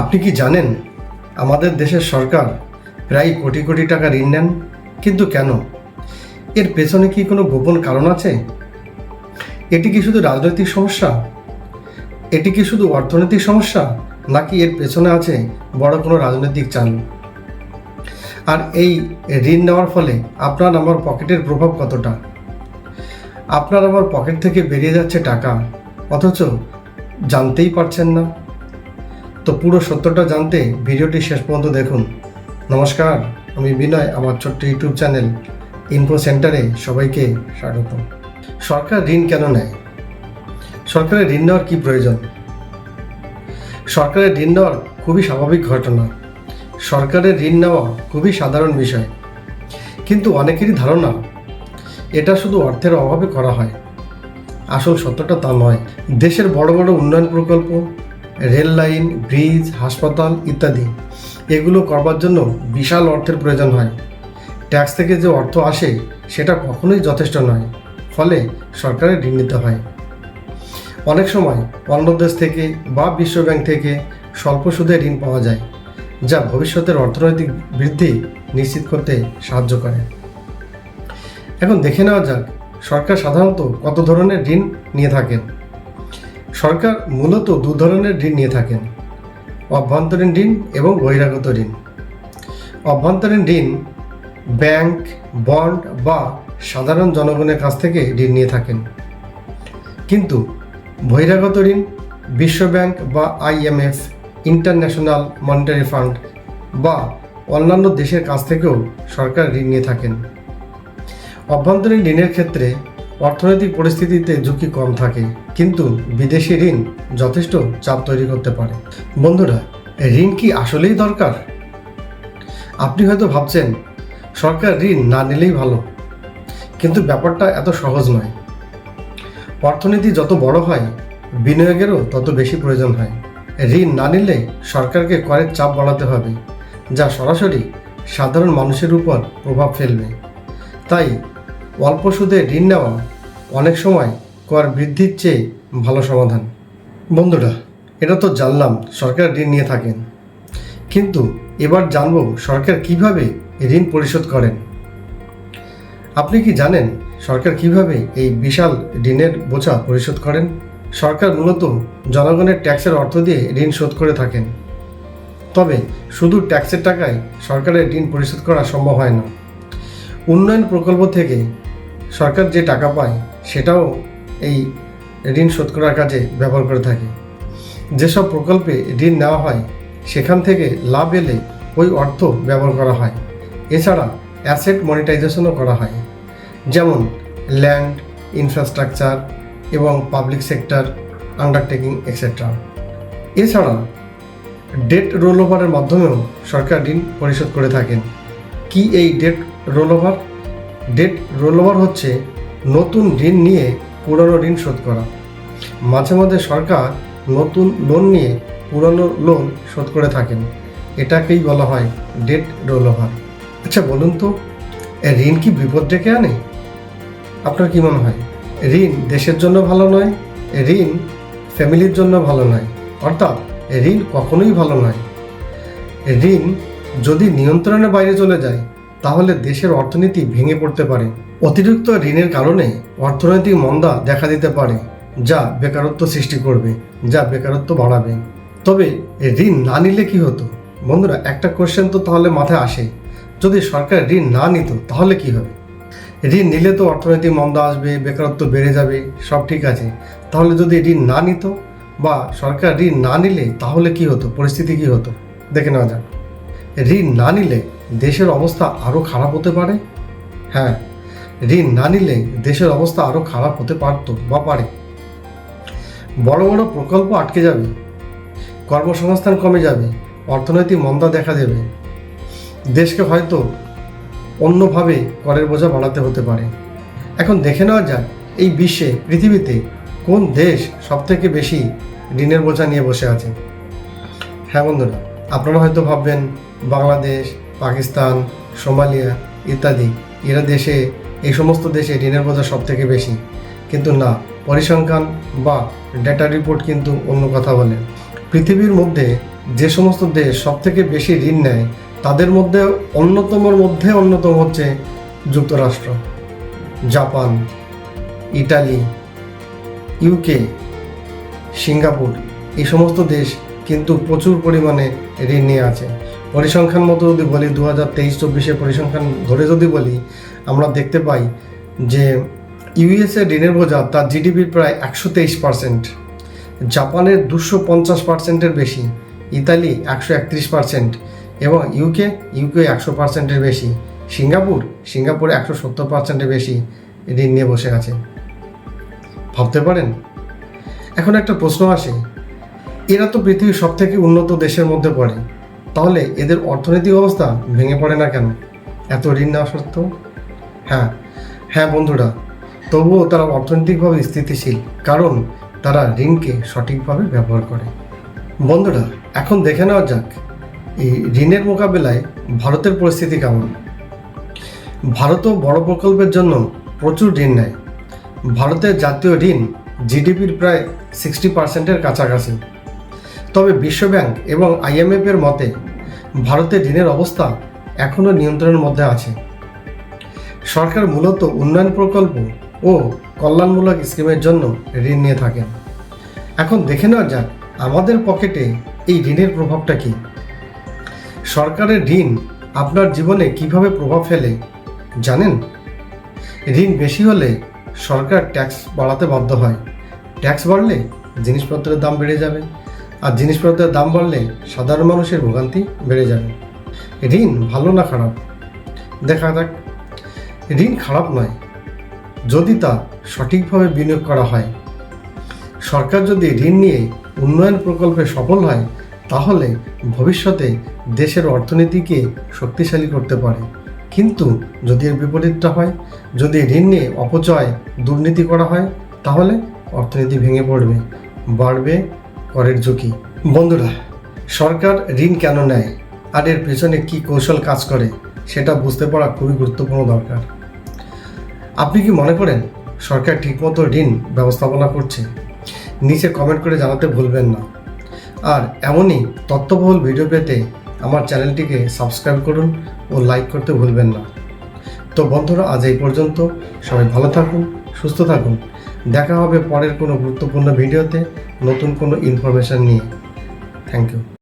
আপনি কি জানেন, আমাদের দেশের সরকার প্রায় কোটি কোটি টাকা ঋণ নেন, কিন্তু কেন? এর পেছনে কি কোনো গোপন কারণ আছে? এটি কি শুধু রাজনৈতিক সমস্যা? এটি কি শুধু অর্থনৈতিক সমস্যা, নাকি এর পেছনে আছে বড় কোনো রাজনৈতিক চাল? আর এই ঋণ নেওয়ার ফলে আপনার আমার পকেটের প্রভাব কতটা? আপনার আমার পকেট থেকে বেরিয়ে যাচ্ছে টাকা, অথচ জানতেই পারছেন না। তো পুরো সত্যটা জানতে ভিডিওটি শেষ পর্যন্ত দেখুন। নমস্কার, আমি বিনয়, আমার ছোট্ট ইউটিউব চ্যানেল ইনফো সেন্টারে সবাইকে স্বাগত সরকার ঋণ কেন নেয়? সরকারের ঋণ নেওয়ার কী প্রয়োজন? সরকারের ঋণ নেওয়ার খুবই স্বাভাবিক ঘটনা। সরকারের ঋণ নেওয়া খুবই সাধারণ বিষয়। কিন্তু অনেকেরই ধারণা, এটা শুধু অর্থের অভাবে করা হয়। আসল সত্যটা তা নয়। দেশের বড় বড় উন্নয়ন প্রকল্প রেল লাইন, ব্রিজ, হাসপাতাল ইত্যাদি। এগুলো করবার জন্য বিশাল অর্থের প্রয়োজন হয়। ট্যাক্স থেকে যে অর্থ আসে, সেটা কখনোই যথেষ্ট নয়। ফলে সরকারের ঋণ নিতে হয়। অনেক সময় অন্য দেশ থেকে বা বিশ্বব্যাংক থেকে স্বল্প সুদে ঋণ পাওয়া যায়, যা ভবিষ্যতের অর্থনৈতিক বৃদ্ধি নিশ্চিত করতে সাহায্য করে। এখন দেখে নেওয়া যাক, সরকার সাধারণত কত ধরনের ঋণ নিয়ে থাকেন। সরকার মূলত দু ধরনের ঋণ নিয়ে থাকেন, অভ্যন্তরীণ ঋণ এবং বহিরাগত ঋণ। অভ্যন্তরীণ ঋণ, ব্যাংক, বন্ড বা সাধারণ জনগণের কাছ থেকে ঋণ নিয়ে থাকেন। কিন্তু বহিরাগত ঋণ বিশ্বব্যাংক বা আইএমএফ ইন্টারন্যাশনাল মনিটারি ফান্ড বা অন্যান্য দেশের কাছ থেকেও সরকার ঋণ নিয়ে থাকেন। অভ্যন্তরীণ ঋণের ক্ষেত্রে অর্থনৈতিক পরিস্থিতিতে ঝুঁকি কম থাকে, কিন্তু বিদেশি ঋণ যথেষ্ট চাপ তৈরি করতে পারে। বন্ধুরা, ঋণ কি আসলেই দরকার? আপনি হয়তো ভাবছেন, সরকার ঋণ না নিলেই ভালো। কিন্তু ব্যাপারটা এত সহজ নয়। অর্থনীতি যত বড় হয়, বিনিয়োগেরও তত বেশি প্রয়োজন হয়। ঋণ না নিলে সরকারকে করের চাপ বাড়াতে হবে, যা সরাসরি সাধারণ মানুষের উপর প্রভাব ফেলবে। তাই অল্প সুদে ঋণ নেওয়া অনেক সময় কর বৃদ্ধির চেয়ে ভালো সমাধান। বন্ধুরা, এটা তো জানলাম সরকার ঋণ নিয়ে থাকেন। কিন্তু এবার জানব সরকার কীভাবে ঋণ পরিশোধ করেন। আপনি কি জানেন সরকার কীভাবে এই বিশাল ঋণের বোঝা পরিশোধ করেন? সরকার মূলত জনগণের ট্যাক্সের অর্থ দিয়ে ঋণ শোধ করে থাকেন। তবে শুধু ট্যাক্সের টাকায় সরকারের ঋণ পরিশোধ করা সম্ভব হয় না। উন্নয়ন প্রকল্প থেকে সরকার যে টাকা পায়, সেটাও এই ঋণ শোধ করার কাজে ব্যবহার করে থাকে। যেসব প্রকল্পে ঋণ নেওয়া হয়, সেখান থেকে লাভ এলে ওই অর্থ ব্যবহার করা হয়। এছাড়া অ্যাসেট মনিটাইজেশনও করা হয়। যেমন ল্যান্ড ইনফ্রাস্ট্রাকচার এবং পাবলিক সেক্টর আন্ডারটেকিং এক্সেট্রা এছাড়া ডেট রোল ওভারের মাধ্যমেও সরকার ঋণ পরিশোধ করে থাকেন। কি এই debt roll over debt roll over হচ্ছে নতুন ঋণ নিয়ে পুরনো ঋণ শোধ করা। মাঝে মাঝে সরকার নতুন লোন নিয়ে পুরনো লোন শোধ করে থাকেন। এটাকেই বলা হয় ডেট রোল ওভার আচ্ছা বলুন তো ঋণ কি বিপদ ডেকে আনে? আপনার কি মনে হয়? ঋণ দেশের জন্য ভালো নয়, ঋণ ফ্যামিলির জন্য ভালো নয়, অর্থাৎ ঋণ কখনোই ভালো নয়। ঋণ যদি নিয়ন্ত্রণের বাইরে চলে যায় তাহলে দেশের অর্থনীতি ভেঙে পড়তে পারে। অতিরিক্ত ঋণের কারণে অর্থনৈতিক মন্দা দেখা দিতে পারে, যা বেকারত্ব সৃষ্টি করবে, যা বেকারত্ব বাড়াবে। তবে ঋণ না নিলে কি হতো? বন্ধুরা, একটা কোশ্চেন তো তাহলে মাথায় আসে। যদি সরকার ঋণ না নিত, তাহলে কি হবে? ঋণ নিলে তো অর্থনৈতিক মন্দা আসবে, বেকারত্ব বেড়ে যাবে, সব ঠিক আছে। তাহলে যদি ঋণ না নিত বা সরকার ঋণ না নিলে, তাহলে কি হতো? পরিস্থিতি কি হতো? দেখে নেওয়া যাক। ঋণ না নিলে দেশের অবস্থা আরও খারাপ হতে পারে? হ্যাঁ ঋণ না নিলে দেশের অবস্থা আরও খারাপ হতে পারতো বা পারে। বড় বড় প্রকল্প আটকে যাবে, কর্মসংস্থান কমে যাবে, অর্থনৈতিক মন্দা দেখা দেবে। দেশকে হয়তো অন্যভাবে করের বোঝা বাড়াতে হতে পারে। এখন দেখে নেওয়া যাক এই বিশ্বে, পৃথিবীতে কোন দেশ সবথেকে বেশি ঋণের বোঝা নিয়ে বসে আছে। হ্যাঁ বন্ধুরা, আপনারা হয়তো ভাববেন, বাংলাদেশ পাকিস্তান, সোমালিয়া ইত্যাদি। এরা দেশে, এই সমস্ত দেশে ঋণের বোঝা সব থেকে বেশি। কিন্তু না, পরিসংখ্যান বা ডেটা রিপোর্ট কিন্তু অন্য কথা বলে। পৃথিবীর মধ্যে যে সমস্ত দেশ সব থেকে বেশি ঋণ নেয়, তাদের মধ্যে অন্যতমর মধ্যে অন্যতম হচ্ছে যুক্তরাষ্ট্র, জাপান ইটালি ইউকে সিঙ্গাপুর। এই সমস্ত দেশ কিন্তু প্রচুর পরিমাণে ঋণ নিয়ে আছে। পরিসংখ্যান মতো যদি বলি দু হাজার তেইশ, চব্বিশের পরিসংখ্যান ধরে যদি বলি, আমরা দেখতে পাই যে ইউএসএ ঋণের বোঝা তার জিডিপির প্রায় একশো তেইশ পার্সেন্ট, জাপানের দুশো পঞ্চাশ পার্সেন্টের বেশি, ইতালি একশো একত্রিশ পার্সেন্ট এবং ইউকে ইউকে একশো পার্সেন্টের বেশি, সিঙ্গাপুর, সিঙ্গাপুরে একশো সত্তর পার্সেন্টের বেশি ঋণ নিয়ে বসে আছে। ভাবতে পারেন? এখন একটা প্রশ্ন আসে, এরা তো পৃথিবীর সব থেকে উন্নত দেশের মধ্যে পড়ে তাহলে এদের অর্থনৈতিক অবস্থা ভেঙে পড়ে না কেন? এত ঋণ নেওয়া সত্ত্বেও? হ্যাঁ হ্যাঁ বন্ধুরা, তবুও তারা অর্থনৈতিকভাবে স্থিতিশীল, কারণ তারা ঋণকে সঠিকভাবে ব্যবহার করে। বন্ধুরা, এখন দেখে নেওয়া যাক, এই ঋণের মোকাবেলায় ভারতের পরিস্থিতি কেমন? ভারতও বড় প্রকল্পের জন্য প্রচুর ঋণ নেয়। ভারতের জাতীয় ঋণ জিডিপির প্রায় সিক্সটি পার্সেন্টের কাছাকাছি। তবে বিশ্বব্যাংক এবং আইএমএফ এর মতে, ভারতের ঋণের অবস্থা এখনও নিয়ন্ত্রণের মধ্যে আছে। সরকার মূলত উন্নয়ন প্রকল্প ও কল্যাণমূলক স্কিমের জন্য ঋণ নিয়ে থাকেন। এখন দেখে নেওয়া যাক, আমাদের পকেটে এই ঋণের প্রভাবটা কি? সরকারের ঋণ আপনার জীবনে কীভাবে প্রভাব ফেলে, জানেন? ঋণ বেশি হলে সরকার ট্যাক্স বাড়াতে বাধ্য হয়। ট্যাক্স বাড়লে জিনিসপত্রের দাম বেড়ে যাবে। আর জিনিসপত্রের দাম বাড়লে সাধারণ মানুষের ভোগান্তি বেড়ে যাবে। ঋণ ভালো না খারাপ? দেখা যাক। ঋণ খারাপ নয়। যদি তা সঠিকভাবে বিনিয়োগ করা হয়, সরকার যদি ঋণ নিয়ে উন্নয়ন প্রকল্পে সফল হয়, তাহলে ভবিষ্যতে দেশের অর্থনীতিকে শক্তিশালী করতে পারে। কিন্তু যদি এর বিপরীতটা হয়, যদি ঋণ নিয়ে অপচয়, দুর্নীতি করা হয়, তাহলে অর্থনীতি ভেঙে পড়বে, বাড়বে করের ঝুঁকি। বন্ধুরা, সরকার ঋণ কেন নেয়? আর এর পেছনে কী কৌশল কাজ করে? সেটা বুঝতে পারা খুবই গুরুত্বপূর্ণ দরকার। আপনি কি মনে করেন, সরকার ঠিকমতো ঋণ ব্যবস্থাপনা করছে? নিচে কমেন্ট করে জানাতে ভুলবেন না। আর এমনই তথ্যবহুল ভিডিও পেতে আমার চ্যানেলটিকে সাবস্ক্রাইব করুন ও লাইক করতে ভুলবেন না। তো বন্ধুরা, আজ এই পর্যন্ত। সবাই ভালো থাকুন, সুস্থ থাকুন। দেখা হবে পরের কোনো গুরুত্বপূর্ণ ভিডিওতে নতুন কোনো ইনফরমেশান নিয়ে। Thank you